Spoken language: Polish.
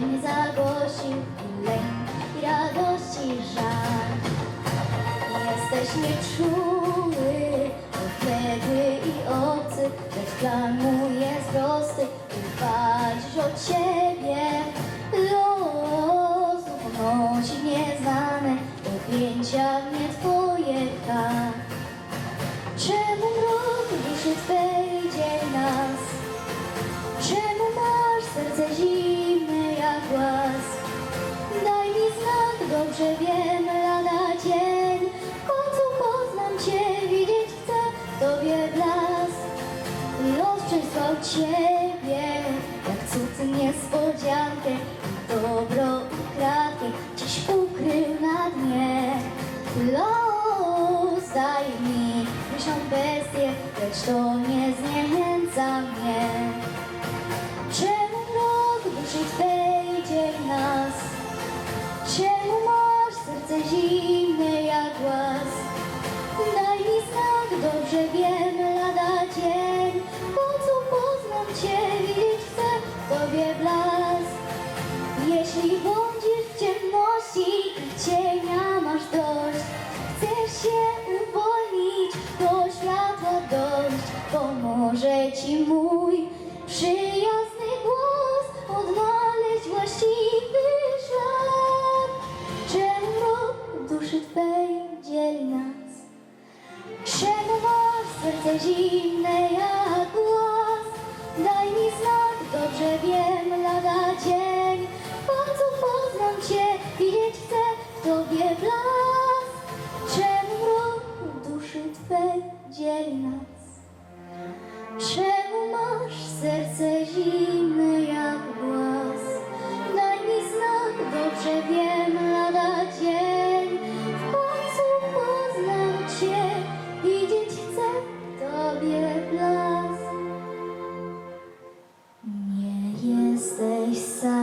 mnie zagłosił lek i radości żar. Jesteś nieczuły, odległy i obcy, lecz plan mój jest prosty, by o ciebie. Los ponosi nieznane, objęcia mnie twoje tak. Czemu robisz się twej? Dobrze wiem, lada dzień W końcu poznam Cię, widzieć chcę w Tobie blask Los przysłał Ciebie, jak cud niespodziankę I dobro i kratkę dziś ukrył na dnie. Los daje mi pyszną bestię, lecz to nie zniechęca mnie. Czemu mrok duszy Twej dzieli nas? Czemu zimne jak głaz? Daj mi znak, dobrze wiem, lada dzień końcu poznam Cię, widzieć chcę w Tobie blask Jeśli serce zimne jak głaz? Daj mi znak, dobrze wiem, lada dzień W końcu poznam Cię, widzieć chcę w Tobie blask Czemu mrok duszy Twej dzieli nas? Czemu masz serce zimne jak głaz? Daj mi znak, dobrze wiem, blask Nie jesteś sam